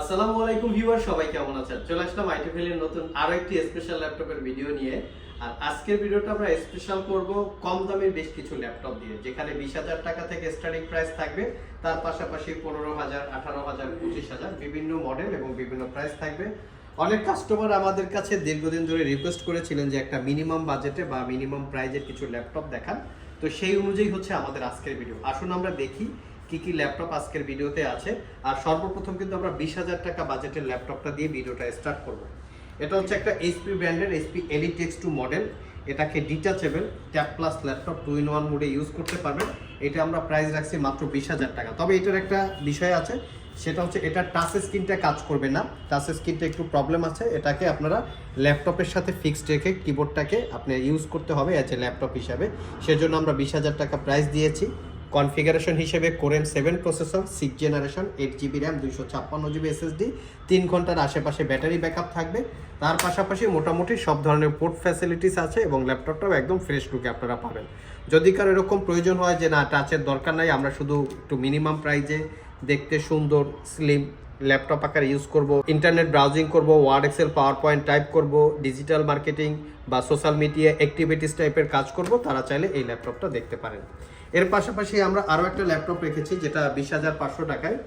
আসসালামু আলাইকুম ভিউয়ার সবাই কেমন আছেন? চলে আসলাম এর নতুন আরও একটি স্পেশাল ল্যাপটপের ভিডিও নিয়ে। আর আজকের ভিডিওটা আমরা স্পেশাল করব কম দামের বেশ কিছু ল্যাপটপ দিয়ে, যেখানে বিশ হাজার টাকা থেকে স্টার্টিং প্রাইস থাকবে। তার পাশাপাশি পনেরো হাজার, আঠারো হাজার, পঁচিশ হাজার বিভিন্ন মডেল এবং বিভিন্ন প্রাইস থাকবে। অনেক কাস্টমার আমাদের কাছে দীর্ঘদিন ধরে রিকোয়েস্ট করেছিলেন যে একটা মিনিমাম বাজেটে বা মিনিমাম প্রাইজের কিছু ল্যাপটপ দেখান। তো সেই অনুযায়ী হচ্ছে আমাদের আজকের ভিডিও আসুন আমরা দেখি কি কি ল্যাপটপ আজকের ভিডিওতে আছে? আর সর্বপ্রথম কিন্তু আমরা বিশ হাজার টাকা বাজেটের ল্যাপটপটা দিয়ে ভিডিওটা স্টার্ট করব। এটা হচ্ছে একটা এইচপি ব্র্যান্ডের HP elite X two model এটাকে detachable tab plus laptop two in one মোডে ইউজ করতে পারবেন। এটা আমরা প্রাইস রাখছি মাত্র বিশ হাজার টাকা। তবে এটার একটা বিষয় আছে, সেটা হচ্ছে এটা টাচ স্ক্রিনটা কাজ করবে না। টাচ স্ক্রিনটা একটু প্রবলেম আছে। এটাকে আপনারা ল্যাপটপের সাথে ফিক্সড রেখে কিবোর্ডটাকে আপনি ইউজ করতে হবে অ্যাজ এ ল্যাপটপ হিসাবে। সেজন্য আমরা বিশ হাজার টাকা প্রাইস দিয়েছি। কনফিগারেশন হিসেবে core i seven processor six generation eight GB RAM দুইশো ছাপ্পান্ন জিবি এসএসডি তিন ঘণ্টার আশেপাশে ব্যাটারি ব্যাকআপ থাকবে। তার পাশাপাশি মোটামুটি সব ধরনের পোর্ট ফ্যাসিলিটিস আছে এবং ল্যাপটপটাও একদম ফ্রেশ লুকে আপনারা পাবেন। যদি কারও এরকম প্রয়োজন হয় যে, না টাচের দরকার নাই, আমরা শুধু একটু মিনিমাম প্রাইজে দেখতে সুন্দর স্লিম ল্যাপটপ আকারে ইউজ করব ইন্টারনেট ব্রাউজিং করব Word Excel PowerPoint type করব ডিজিটাল মার্কেটিং বা সোশ্যাল মিডিয়া অ্যাক্টিভিটিস টাইপের কাজ করব, তারা চাইলে এই ল্যাপটপটা দেখতে পারেন। এর পাশাপাশি আমরা আরও একটা ল্যাপটপ রেখেছি, যেটা বিশ হাজার পাঁচশো টাকায়।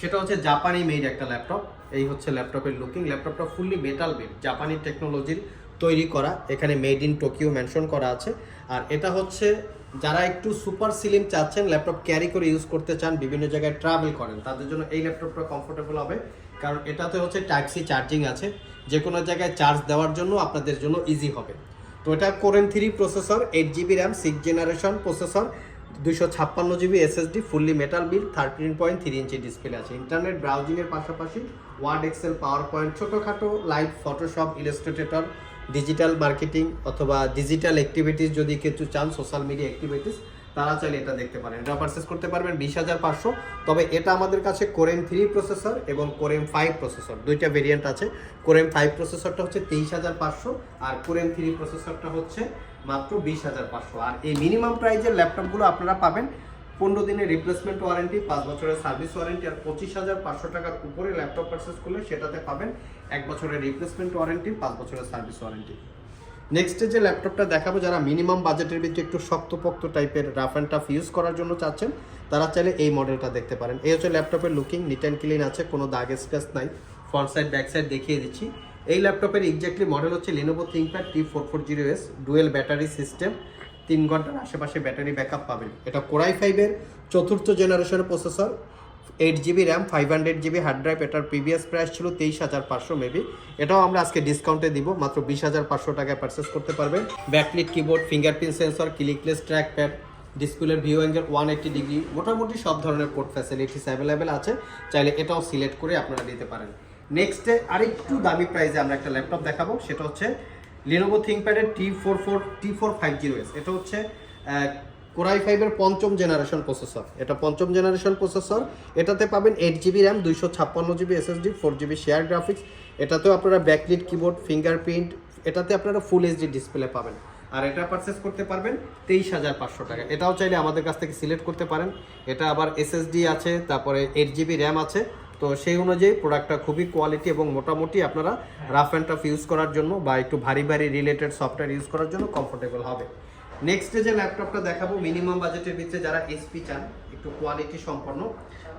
সেটা হচ্ছে জাপানি মেড একটা ল্যাপটপ। এই হচ্ছে ল্যাপটপের লুকিং ল্যাপটপটা ফুললি মেটাল বেড জাপানি টেকনোলজির তৈরি করা। এখানে মেড ইন টোকিও মেনশন করা আছে। আর এটা হচ্ছে, যারা একটু সুপার সিলিম চাচ্ছেন, ল্যাপটপ ক্যারি করে ইউজ করতে চান, বিভিন্ন জায়গায় ট্রাভেল করেন, তাদের জন্য এই ল্যাপটপটা কমফোর্টেবল হবে। কারণ এটাতে হচ্ছে টাইপ সি চার্জিং আছে। যে কোনো জায়গায় চার্জ দেওয়ার জন্য আপনাদের জন্য ইজি হবে। তো core i three processor eight GB RAM six generation processor দুশো ছাপ্পান্ন GB SSD fully metal build thirteen point three inch display আছে। ইন্টারনেট ব্রাউজিংয়ের পাশাপাশি ওয়ার্ড এক্সেল পাওয়ার পয়েন্ট ছোটোখাটো live Photoshop Illustrator digital marketing অথবা digital activities যদি কিছু চান সোশ্যাল মিডিয়া অ্যাক্টিভিটিস তারা চাইলে এটা দেখতে পারেন। এটা পারচেস করতে পারবেন বিশ হাজার পাঁচশো। তবে এটা আমাদের কাছে কোরেম থ্রি প্রসেসর এবং কোরেম ফাইভ প্রসেসর দুইটা ভেরিয়েন্ট আছে। কোরেম ফাইভ প্রসেসরটা হচ্ছে তেইশ হাজার পাঁচশো আর কোরেম থ্রি প্রসেসরটা হচ্ছে মাত্র বিশ হাজার পাঁচশো। আর এই মিনিমাম প্রাইজের ল্যাপটপগুলো আপনারা পাবেন পনেরো দিনের রিপ্লেসমেন্ট ওয়ারেন্টি পাঁচ বছরের সার্ভিস ওয়ারেন্টি আর পঁচিশ হাজার পাঁচশো টাকার উপরে ল্যাপটপ পারচেস করলে সেটাতে পাবেন এক বছরের রিপ্লেসমেন্ট ওয়ারেন্টি পাঁচ বছরের সার্ভিস ওয়ারেন্টি নেক্সটে যে ল্যাপটপটা দেখাবো, যারা মিনিমাম বাজেটের ভিতরে একটু শক্তপোক্ত টাইপের রাফ অ্যান্ড টাফ ইউজ করার জন্য চাচ্ছেন, তারা চাইলে এই মডেলটা দেখতে পারেন। এই হচ্ছে ল্যাপটপের লুকিং নিট অ্যান্ড ক্লিন আছে, কোনো দাগ স্পেস নাই। ফ্রন্ট সাইড ব্যাক সাইড দেখিয়ে দিচ্ছি। এই ল্যাপটপের এক্স্যাক্টলি মডেল হচ্ছে Lenovo ThinkPad T four four zero S dual battery system তিন ঘণ্টার আশেপাশে ব্যাটারি ব্যাকআপ পাবেন। এটা কোরাই ফাইভের চতুর্থ জেনারেশনের processor eight GB RAM five hundred GB hard drive এটার প্রিভিয়াস প্রাইস ছিল তেইশ হাজার পাঁচশো মেবি এটাও আমরা আজকে ডিসকাউন্টে দিব, মাত্র বিশ হাজার পাঁচশো টাকায় পারচেস করতে পারবেন। Backlit keyboard fingerprint sensor clickless trackpad ডিসপ্লের view angle one eighty degree মোটামুটি সব ধরনের পোর্ট ফ্যাসিলিটিস অ্যাভেলেবেল আছে। চাইলে এটাও সিলেক্ট করে আপনারা নিতে পারেন। নেক্সটে আরেকটু দামি প্রাইসে আমরা একটা ল্যাপটপ দেখাবো, সেটা হচ্ছে Lenovo থিঙ্কপ্যাডের T four four T four five zero S এটা হচ্ছে কোরাই ফাইভের পঞ্চম জেনারেশন প্রসেসর এটা পঞ্চম জেনারেশন প্রসেসর এটাতে পাবেন এইট জিবি র্যাম দুইশো ছাপ্পান্ন GB SSD four GB share graphics এটাতেও আপনারা ব্যাকলিট কিবোর্ড ফিঙ্গারপ্রিন্ট এটাতে আপনারা ফুল এইচডি ডিসপ্লে পাবেন। আর এটা পারচেস করতে পারবেন তেইশ হাজার পাঁচশো টাকা। এটাও চাইলে আমাদের কাছ থেকে সিলেক্ট করতে পারেন। এটা আবার এসএসডি আছে, তারপরে এইট জিবি র্যাম আছে। তো সেই অনুযায়ী প্রোডাক্টটা খুবই কোয়ালিটি এবং মোটামুটি আপনারা রাফ অ্যান্ড টাফ ইউজ করার জন্য বা একটু ভারী ভারী রিলেটেড সফটওয়্যার ইউজ করার জন্য কমফোর্টেবল হবে। নেক্সট যে ল্যাপটপটা দেখাবো মিনিমাম বাজেটের ভিতরে যারা এসপি চান, একটু কোয়ালিটি সম্পন্ন,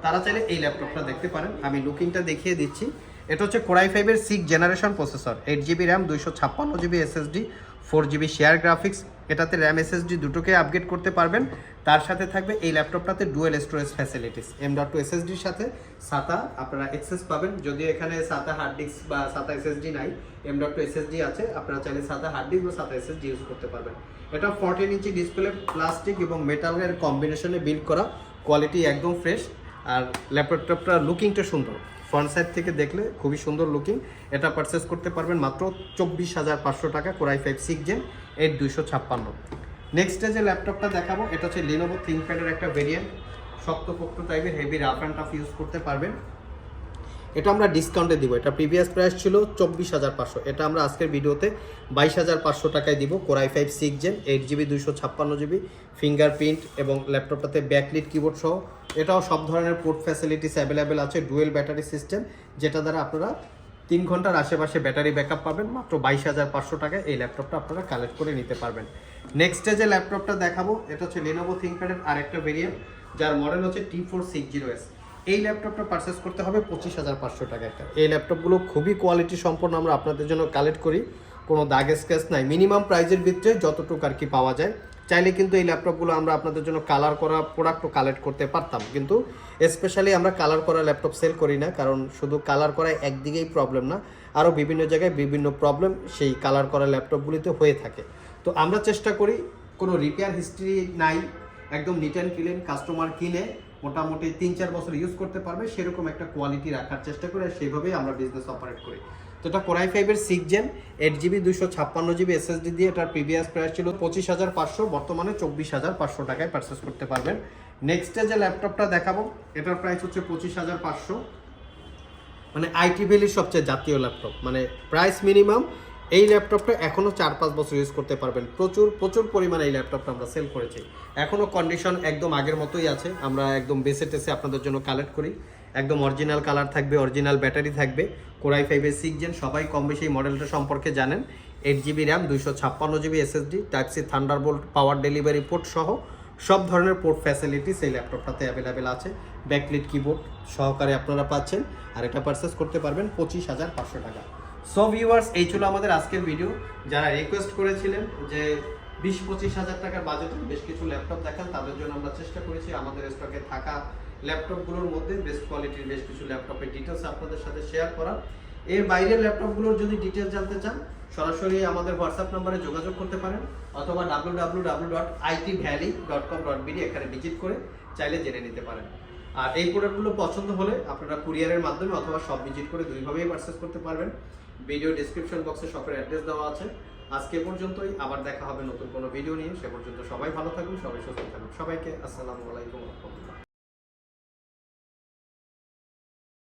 তারা চাইলে এই ল্যাপটপটা দেখতে পারেন। আমি লুকিংটা দেখিয়ে দিচ্ছি। এটা হচ্ছে কোরাই ফাইভের six generation processor eight GB RAM দুইশো ছাপ্পান্ন GB SSD four GB share graphics এটাতে র্যাম এসএসডি দুটোকে আপগ্রেড করতে পারবেন। তার সাথে থাকবে এই ল্যাপটপটাতে dual storage facilities M dot two এসএসডির সাথে সাতা আপনারা এক্সেস পাবেন। যদিও এখানে সাতা হার্ড ডিস্ক বা সাতা এসএসডি নাই এম ডট টু এসএসডি আছে, আপনারা চাইলে সাতা হার্ড ডিস্ক বা সাতা এসএসডি ইউজ করতে পারবেন। এটা ফোরটিন ইঞ্চি ডিসপ্লে প্লাস্টিক এবং মেটালের কম্বিনেশনে বিল্ড করা কোয়ালিটি একদম ফ্রেশ আর ল্যাপটপটা লুকিংটা সুন্দর। ফ্রন্ট সাইড থেকে দেখলে খুবই সুন্দর লুকিং এটা পারচেস করতে পারবেন মাত্র চব্বিশ হাজার পাঁচশো টাকা core i five six gen eight দুইশো ছাপ্পান্ন নেক্সট যে ল্যাপটপটা দেখাবো, এটা হচ্ছে লিনোভো থিঙ্কপ্যাডের একটা ভেরিয়েন্ট শক্তপোক্ত টাইপের heavy rough and tough use করতে পারবেন। এটা আমরা ডিসকাউন্টে দিব। এটা প্রিভিয়াস প্রাইস ছিল চব্বিশ হাজার পাঁচশো। এটা আমরা আজকের ভিডিওতে বাইশ হাজার পাঁচশো টাকায় দিব core i five six gen eight GB দুইশো ছাপ্পান্ন জিবি ফিঙ্গারপ্রিন্ট এবং ল্যাপটপটাতে ব্যাকলিট কিবোর্ড সহ এটাও সব ধরনের পোর্ট ফ্যাসিলিটিস অ্যাভেলেবেল আছে ডুয়েল ব্যাটারি সিস্টেম যেটা দ্বারা আপনারা তিন ঘণ্টার আশেপাশে ব্যাটারি ব্যাকআপ পাবেন, মাত্র বাইশ হাজার পাঁচশো টাকায় এই ল্যাপটপটা আপনারা কালেক্ট করে নিতে পারবেন। নেক্সট যে ল্যাপটপটা দেখাবো, এটা হচ্ছে লেনোভো থিঙ্কপ্যাডের আরেকটা ভেরিয়েন্ট যার মডেল হচ্ছে T four six zero S এই ল্যাপটপটা পারচেস করতে হবে পঁচিশ হাজার পাঁচশো টাকা একটা। এই ল্যাপটপগুলো খুবই কোয়ালিটি সম্পন্ন, আমরা আপনাদের জন্য কালেক্ট করি, কোনো দাগ স্কেচ নাই। মিনিমাম প্রাইজের ভিতরে যতটুকু আর কি পাওয়া যায় চাইলে কিন্তু এই ল্যাপটপগুলো আমরা আপনাদের জন্য কালার করা প্রোডাক্টও কালেক্ট করতে পারতাম। কিন্তু স্পেশালি আমরা কালার করা ল্যাপটপ সেল করি না, কারণ শুধু কালার করায় একদিকেই প্রবলেম না, আরও বিভিন্ন জায়গায় বিভিন্ন প্রবলেম সেই কালার করা ল্যাপটপগুলিতে হয়ে থাকে। তো আমরা চেষ্টা করি কোনো রিপেয়ার হিস্ট্রি নাই, একদম নিট অ্যান্ড ক্লিন কাস্টমার কিনে, মোটামুটি তিন চার বছর ইউজ করতে পারবে, সেরকম একটা কোয়ালিটি রাখার চেষ্টা করি, সেইভাবেই আমরা বিজনেস অপারেট করি। তো এটা কোরাই ফাইভের সিক্স জেন এইট জিবি দুশো ছাপ্পান্ন জিবি এসএসডি দিয়ে এটার প্রিভিয়াস প্রাইস ছিল পঁচিশ হাজার পাঁচশো, বর্তমানে চব্বিশ হাজার পাঁচশো টাকায় পারচেস করতে পারবেন। নেক্সটে যে ল্যাপটপটা দেখাবো, এটার প্রাইস হচ্ছে পঁচিশ হাজার পাঁচশো। মানে আইটি ভ্যালির সবচেয়ে জাতীয় ল্যাপটপ মানে প্রাইস মিনিমাম এই ল্যাপটপটা এখনও চার পাঁচ বছর ইউজ করতে পারবেন। প্রচুর প্রচুর পরিমাণে এই ল্যাপটপটা আমরা সেল করেছি। এখনও কন্ডিশন একদম আগের মতোই আছে। আমরা একদম বেসে টেসে আপনাদের জন্য কালেক্ট করি। একদম অরিজিনাল কালার থাকবে অরিজিনাল ব্যাটারি থাকবে। কোরাই ফাইভের সিক্স জেন সবাই কম বেশি এই মডেলটা সম্পর্কে জানেন। এইট জিবি র্যাম দুইশো ছাপ্পান্ন GB SSD type C thunderbolt power delivery port সহ সব ধরনের পোর্ট ফ্যাসিলিটিস এই ল্যাপটপটাতে অ্যাভেলেবেল আছে। ব্যাকলিট কিবোর্ড সহকারে আপনারা পাচ্ছেন। আর এটা পারচেস করতে পারবেন পঁচিশ হাজার পাঁচশো টাকা। সো ভিউয়ার্স এই ছিল আমাদের আজকের ভিডিও যারা রিকোয়েস্ট করেছিলেন যে বিশ পঁচিশ হাজার টাকার বাজেটের বেশ কিছু ল্যাপটপ দেখান, তাদের জন্য আমরা চেষ্টা করেছি। আমাদের স্টকে থাকা ল্যাপটপগুলোর মধ্যে বেস্ট কোয়ালিটির বেশ কিছু ল্যাপটপের ডিটেলস আপনাদের সাথে শেয়ার করা। এর বাইরের ল্যাপটপগুলোর যদি ডিটেলস জানতে চান, সরাসরি আমাদের হোয়াটসঅ্যাপ নাম্বারে যোগাযোগ করতে পারেন অথবা W W W dot IT valley dot com dot BD এখানে ভিজিট করে চাইলে জেনে নিতে পারেন। আর এই প্রোডাক্টগুলো পছন্দ হলে আপনারা কুরিয়ারের মাধ্যমে অথবা সব ভিজিট করে দুইভাবেই পারচেস করতে পারবেন। ভিডিও ডিসক্রিপশন বক্সে শপের অ্যাড্রেস দেওয়া আছে। আজকে পর্যন্তই, আবার দেখা হবে নতুন কোনো ভিডিও নিয়ে। সে পর্যন্ত সবাই ভালো থাকুন, সবাই সুস্থ থাকুন। সবাইকে আসসালামু আলাইকুম রহমতুল্লাহ।